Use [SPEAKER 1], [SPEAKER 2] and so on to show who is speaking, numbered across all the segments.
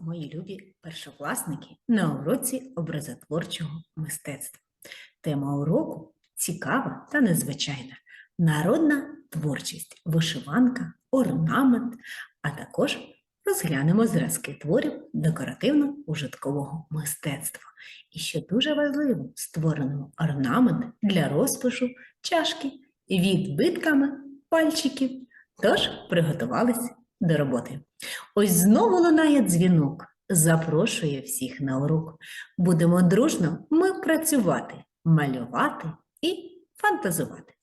[SPEAKER 1] мої любі першокласники, на уроці образотворчого мистецтва. Тема уроку цікава та незвичайна. Народна творчість, вишиванка, орнамент, а також розглянемо зразки творів декоративно-ужиткового мистецтва. І що дуже важливо, створено орнамент для розпишу чашки відбитками пальчиків. Тож приготувались до роботи. Ось знову лунає дзвінок, запрошує всіх на урок. Будемо дружно ми працювати, малювати і фантазувати.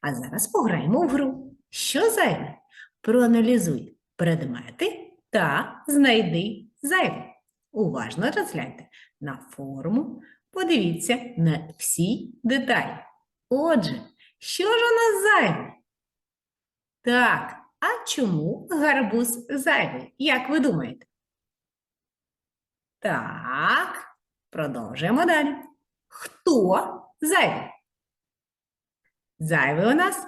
[SPEAKER 1] А зараз пограємо в гру. Що зайве? Проаналізуй предмети та знайди зайве. Уважно розгляньте на форму, подивіться на всі деталі. Отже, що ж у нас зайве? Так, а чому гарбуз зайвий? Як ви думаєте? Так, продовжуємо далі. Хто зайвий? Зайвий у нас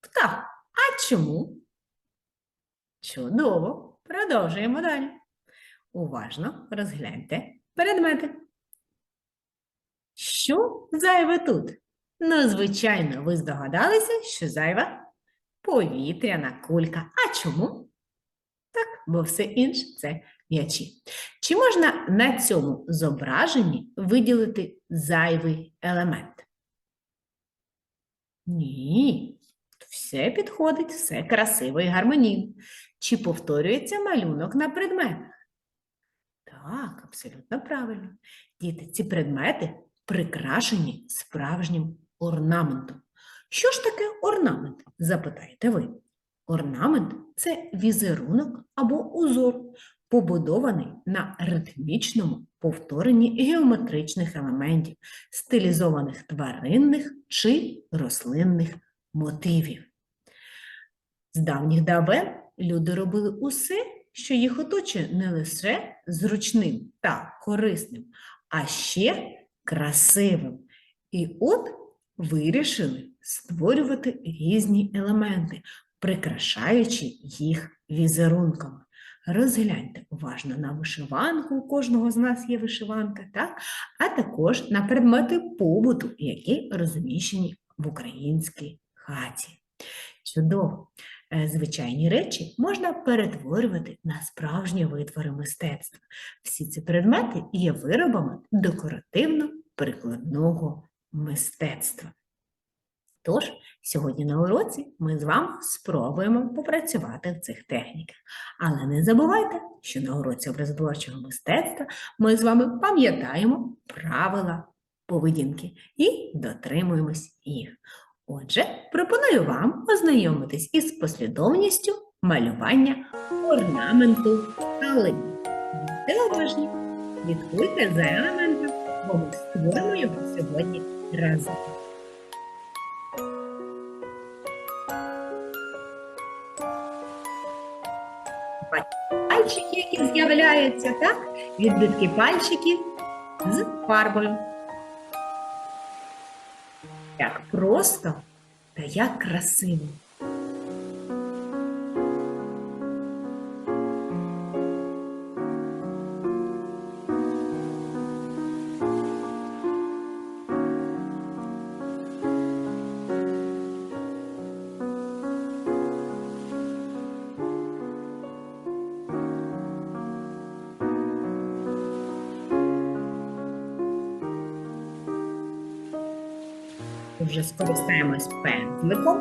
[SPEAKER 1] птах. А чому? Чудово. Продовжуємо далі. Уважно розгляньте предмети. Що зайве тут? Ну, звичайно, ви здогадалися, що зайва повітряна кулька. А чому? Так, бо все інше це м'ячі. Чи можна на цьому зображенні виділити зайвий елемент? Ні, все підходить, все красиво і гармонійно. Чи повторюється малюнок на предметах? Так, абсолютно правильно. Діти, ці предмети прикрашені справжнім орнаментом. Що ж таке орнамент? запитаєте ви. Орнамент це візерунок або узор, побудований на ритмічному повторенні геометричних елементів, стилізованих тваринних чи рослинних мотивів. З давніх давен люди робили усе, що їх оточує не лише зручним та корисним, а ще красивим. І от вирішили створювати різні елементи, прикрашаючи їх візерунками. Розгляньте уважно на вишиванку, у кожного з нас є вишиванка, так? а також на предмети побуту, які розміщені в українській хаті. Чудово! Е, Звичайні речі можна перетворювати на справжні витвори мистецтва. Всі ці предмети є виробами декоративно-прикладного мистецтва. Тож, сьогодні на уроці ми з вами спробуємо попрацювати в цих техніках. Але не забувайте, що на уроці образотворчого мистецтва ми з вами пам'ятаємо правила поведінки і дотримуємось їх. Отже, пропоную вам ознайомитись із послідовністю малювання орнаменту калини. Будьте уважні, слідкуйте за елементом, бо ми створимо його сьогодні разом. Пальчики, які з'являються, так? Відбитки пальчиків з фарбою. Як просто та як красиво. Вже скористаємось пензликом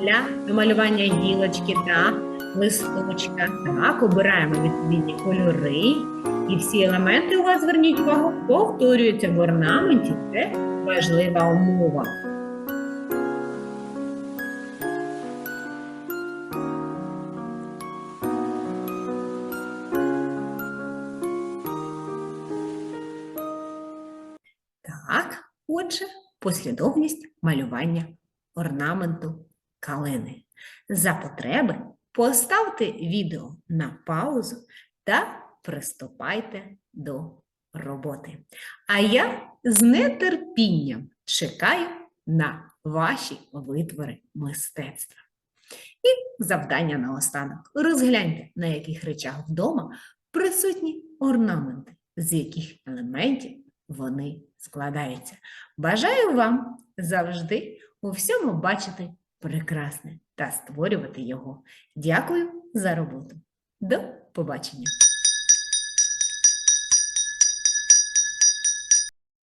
[SPEAKER 1] для малювання гілочки та листочка. Так, обираємо відповідні кольори. І всі елементи у вас, зверніть увагу, повторюються в орнаменті. Це важлива умова. Отже, послідовність малювання орнаменту калини. За потреби поставте відео на паузу та приступайте до роботи. А я з нетерпінням чекаю на ваші витвори мистецтва. І завдання наостанок. Розгляньте, на яких речах вдома присутні орнаменти, з яких елементів вони складаються. Бажаю вам завжди у всьому бачити прекрасне та створювати його. Дякую за роботу. До побачення!